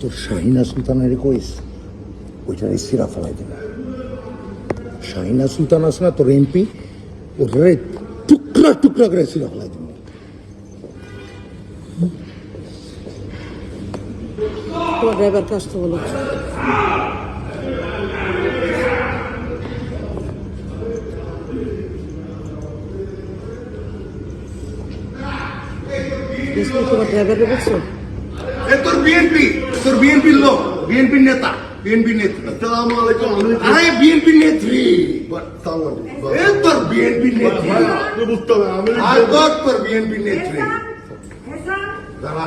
তোর শাহিনা সুলতানের কইস ওইটার সিরা ফেলাই দেবে শাহিনা সুলতান আছে না তোর এমপি ওটারে টুকরা টুকরা করে সিরা ফেলাই দেবে তোমার ড্রাইভারকে আসতে বলো বিষ্ণু, তোমার ড্রাইভারকে বলছো এ তোর বিএনপি তোর বিএনপির লোক বিএনপির নেতা নেত্রী। আসসালামু আলাইকুম আরে নেত্রী। এ তোর নেত্রী। বুঝতে হবে আমি আর তোর তোর নেত্রী। দাঁড়া।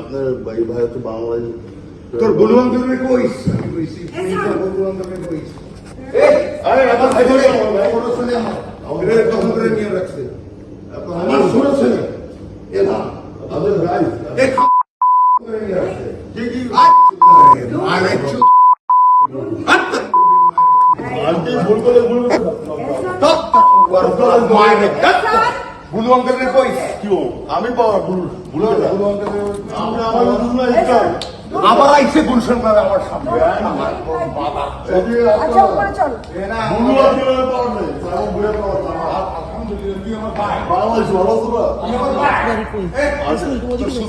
আপনার ভাই ভাই তো বাংলাদেশ। তোর বুলু আঙ্কেল রে তুই তোর বুলু আঙ্কেল রে কইছ আরে আমার ভাই বলে বড় ছেলে আমার। এর কথা করে নিয়ে রাখছে। আমার ছোট ছেলে। এ না আমাদের ভাই এ করে নিয়ে রাখছে। কি বুলু? আমি ভুল। ভুল বুলু আঙ্কেল আমার ভুল না ইচ্ছা আবার আইছে গুলশন ভাবে আমার সামনে আমার বাবা যদি আচ্ছা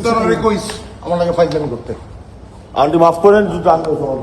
আলহামদুলিল্লাহ তুই আমার লাগে ফাইজলামি করতে। আন্টি মাফ করেন সবার